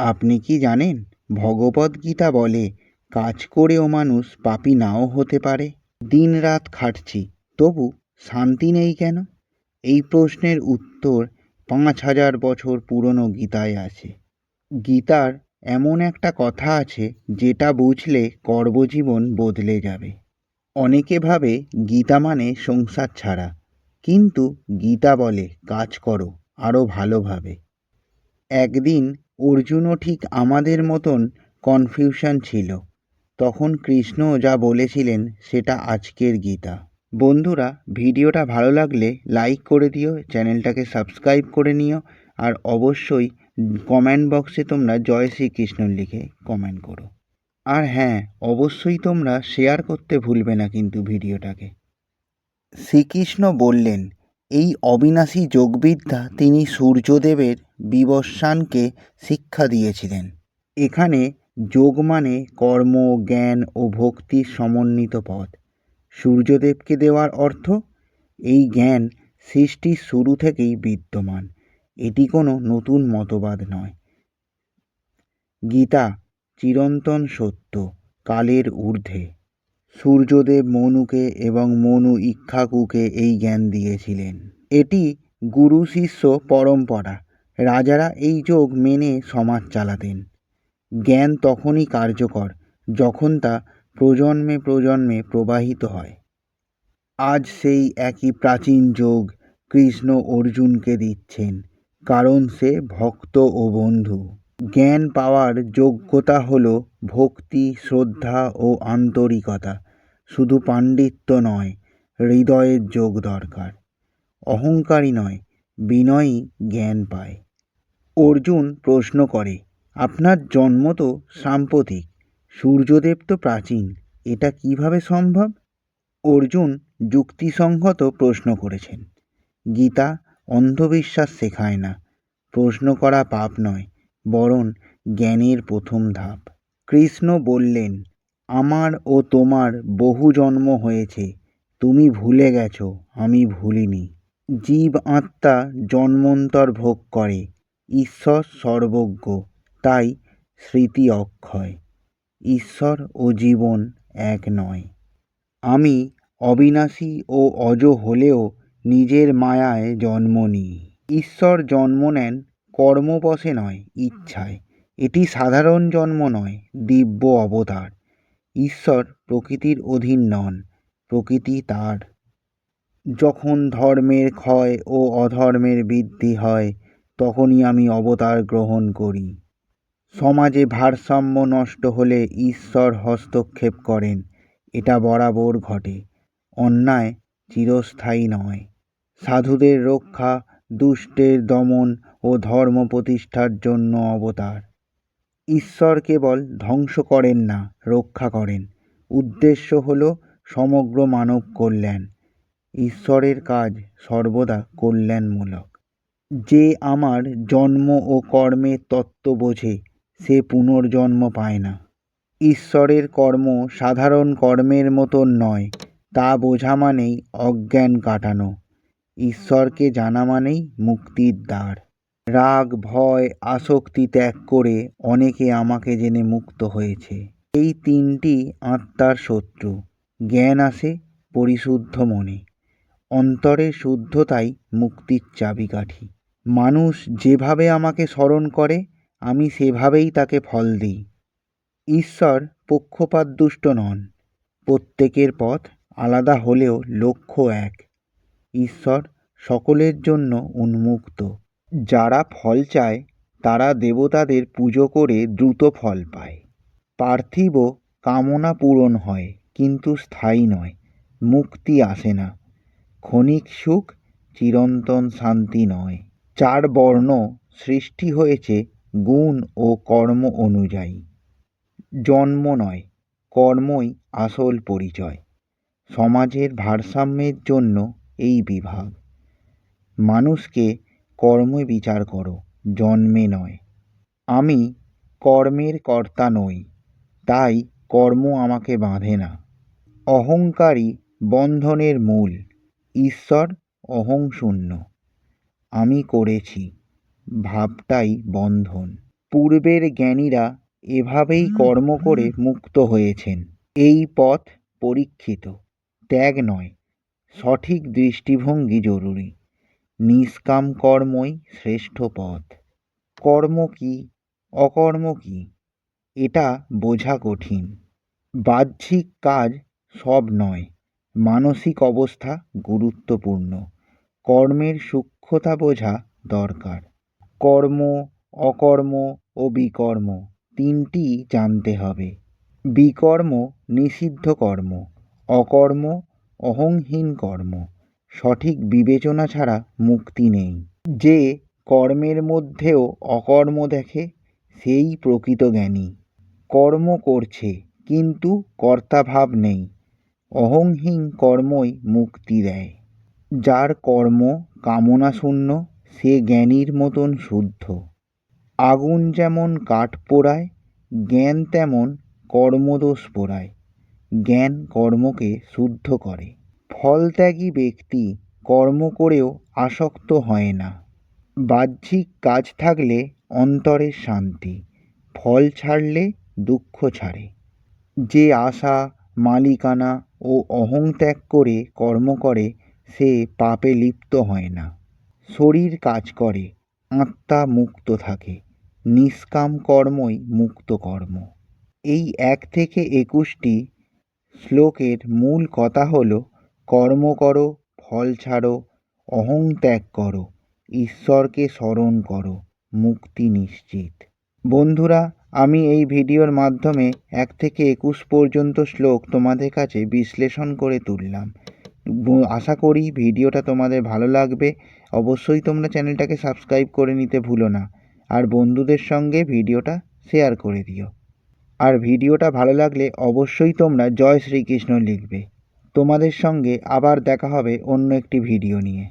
আপনি কি জানেন ভগবদ্গীতা বলে, কাজ করেও মানুষ পাপি নাও হতে পারে? দিন রাত খাটছি, তবু শান্তি নেই কেন? এই প্রশ্নের উত্তর পাঁচ হাজার বছর পুরনো গীতায় আছে। গীতার এমন একটা কথা আছে যেটা বুঝলে কর্মজীবন বদলে যাবে। অনেকে ভাবে গীতা মানে সংসার ছাড়া, কিন্তু গীতা বলে কাজ করো আরও ভালোভাবে একদিন অর্জুনও ঠিক আমাদের মতন কনফিউশন ছিল। তখন কৃষ্ণ যা বলেছিলেন সেটা আজকের গীতা। বন্ধুরা, ভিডিওটা ভালো লাগলে লাইক করে দিও, চ্যানেলটাকে সাবস্ক্রাইব করে নিও, আর অবশ্যই কমেন্ট বক্সে তোমরা জয় শ্রীকৃষ্ণ লিখে কমেন্ট করো। আর হ্যাঁ অবশ্যই তোমরা শেয়ার করতে ভুলবে না কিন্তু ভিডিওটাকে। শ্রীকৃষ্ণ বললেন এই অবিনাশী যোগবিদ্যা তিনি সূর্যদেবের বিবস্বানকে শিক্ষা দিয়েছিলেন। এখানে যোগ মানে কর্ম, জ্ঞান ও ভক্তির সমন্বিত পথ। সূর্যদেবকে দেওয়ার অর্থ, এই জ্ঞান সৃষ্টির শুরু থেকেই বিদ্যমান। এটি কোনো নতুন মতবাদ নয়। গীতা, চিরন্তন সত্য, কালের ঊর্ধ্বে। সূর্যদেব মনুকে এবং মনু ইক্ষাকুকে এই জ্ঞান দিয়েছিলেন। এটি গুরু শিষ্য পরম্পরা। রাজারা এই যোগ মেনে সমাজ চালাতেন। জ্ঞান তখনই কার্যকর যখন তা প্রজন্মে প্রজন্মে প্রবাহিত হয়। আজ সেই একই প্রাচীন যোগ কৃষ্ণ অর্জুনকে দিচ্ছেন, কারণ সে ভক্ত ও বন্ধু। জ্ঞান পাওয়ার যোগ্যতা হল ভক্তি, শ্রদ্ধা ও আন্তরিকতা। শুধু পাণ্ডিত্য নয়, হৃদয়ের যোগ দরকার। অহংকারী নয়, বিনয়ী জ্ঞান পায়। অর্জুন প্রশ্ন করে, আপনার জন্ম তো সাম্প্রতিক, সূর্যদেব তো প্রাচীন, এটা কীভাবে সম্ভব? অর্জুন যুক্তিসঙ্গত প্রশ্ন করেছেন, গীতা অন্ধবিশ্বাস শেখায় না, প্রশ্ন করা পাপ নয় বরং জ্ঞানের প্রথম ধাপ। কৃষ্ণ বললেন, আমার ও তোমার বহু জন্ম হয়েছে, তুমি ভুলে গেছো, আমি ভুলিনি। জীব আত্মা জন্মন্তর ভোগ করে, ঈশ্বর সর্বজ্ঞ, তাই স্মৃতি অক্ষয়। ঈশ্বর ও জীবন এক নয়। আমি অবিনাশী ও অজ হলেও নিজের মায়ায় জন্ম নিই। ঈশ্বর জন্ম নেন কর্মবশে নয়, ইচ্ছায়। এটি সাধারণ জন্ম নয়, দিব্য অবতার। ঈশ্বর প্রকৃতির অধীন নন, প্রকৃতি তার। যখন ধর্মের ক্ষয় ও অধর্মের বৃদ্ধি হয়, তখনই আমি অবতার গ্রহণ করি। সমাজে ভারসাম্য নষ্ট হলে ঈশ্বর হস্তক্ষেপ করেন, এটা বরাবর ঘটে। অন্যায় চিরস্থায়ী নয়। সাধুদের রক্ষা, দুষ্টের দমন ও ধর্ম প্রতিষ্ঠার জন্য অবতার। ঈশ্বর কেবল ধ্বংস করেন না, রক্ষা করেন। উদ্দেশ্য হল সমগ্র মানব কল্যাণ। ঈশ্বরের কাজ সর্বদা কল্যাণমূলক। যে আমার জন্ম ও কর্মের তত্ত্ব বোঝে, সে পুনর্জন্ম পায় না। ঈশ্বরের কর্ম সাধারণ কর্মের মতন নয়, তা বোঝা মানেই অজ্ঞান কাটানো। ঈশ্বরকে জানা মানেই মুক্তির দ্বার। রাগ, ভয়, আসক্তি ত্যাগ করে অনেকে আমাকে জেনে মুক্ত হয়েছে। এই তিনটি আত্মার শত্রু। জ্ঞান আসে পরিশুদ্ধ মনে। অন্তরের শুদ্ধতাই মুক্তির চাবিকাঠি। মানুষ যেভাবে আমাকে স্মরণ করে, আমি সেভাবেই তাকে ফল দিই। ঈশ্বর পক্ষপাতদুষ্ট নন। প্রত্যেকের পথ আলাদা হলেও লক্ষ্য এক। ঈশ্বর সকলের জন্য উন্মুক্ত। যারা ফল চায়, তারা দেবতাদের পুজো করে দ্রুত ফল পায়। পার্থিব কামনা পূরণ হয়, কিন্তু স্থায়ী নয়, মুক্তি আসে না। ক্ষণিক সুখ, চিরন্তন শান্তি নয়। চার বর্ণ সৃষ্টি হয়েছে গুণ ও কর্ম অনুযায়ী। জন্ম নয়, কর্মই আসল পরিচয়। সমাজের ভারসাম্যের জন্য এই বিভাগ। মানুষকে কর্মে বিচার করো, জন্মে নয়। আমি কর্মের কর্তা নই, তাই কর্ম আমাকে বাঁধে না। অহংকারী বন্ধনের মূল, ঈশ্বর অহংশূন্য। আমি করেছি, ভাবটাই বন্ধন। পূর্বের জ্ঞানীরা এভাবেই কর্ম করে মুক্ত হয়েছেন। এই পথ পরীক্ষিত, ত্যাগ নয়, সঠিক দৃষ্টিভঙ্গি জরুরি। নিষ্কাম কর্মই শ্রেষ্ঠ পথ। কর্ম কি, অকর্ম কি, এটা বোঝা কঠিন। বাহ্যিক কাজ সব নয়, মানসিক অবস্থা গুরুত্বপূর্ণ। কর্মের সূক্ষ্মতা বোঝা দরকার। কর্ম, অকর্ম ও বিকর্ম তিনটি জানতে হবে। বিকর্ম নিষিদ্ধ কর্ম, অকর্ম অহংহীন কর্ম। সঠিক বিবেচনা ছাড়া মুক্তি নেই। যে কর্মের মধ্যেও অকর্ম দেখে, সেই প্রকৃত জ্ঞানী। কর্ম করছে, কিন্তু কর্তাভাব নেই। অহংহীন কর্মই মুক্তি দেয়। যার কর্ম কামনা শূন্য সে জ্ঞানীর মতন শুদ্ধ। আগুন যেমন কাঠ পোড়ায়, জ্ঞান তেমন কর্মদোষ পোড়ায়। জ্ঞান কর্মকে শুদ্ধ করে। ফলত্যাগী ব্যক্তি কর্ম করেও আসক্ত হয় না। বাহ্যিক কাজ থাকলে অন্তরের শান্তি, ফল ছাড়লে দুঃখ ছাড়ে। যে আশা, মালিকানা ও অহং ত্যাগ করে কর্ম করে, সে পাপে লিপ্ত হয় না। শরীর কাজ করে, আত্মা মুক্ত থাকে, নিষ্কাম কর্মই মুক্ত কর্ম। এই এক থেকে একুশটি শ্লোকের মূল কথা হলো কর্ম করো, ফল ছাড়ো, অহং ত্যাগ করো, ঈশ্বরকে স্মরণ করো, মুক্তি নিশ্চিত। বন্ধুরা, আমি এই ভিডিওর মাধ্যমে এক থেকে একুশ পর্যন্ত শ্লোক তোমাদের কাছে বিশ্লেষণ করে তুললাম। আশা করি ভিডিওটা তোমাদের ভালো লাগবে। অবশ্যই তোমরা চ্যানেলটাকে সাবস্ক্রাইব করে নিতে ভুলো না। আর বন্ধুদের সঙ্গে ভিডিওটা শেয়ার করে দিও। আর ভিডিওটা ভালো লাগলে অবশ্যই তোমরা জয় শ্রীকৃষ্ণ লিখবে। তোমাদের সঙ্গে আবার দেখা হবে অন্য একটি ভিডিও নিয়ে।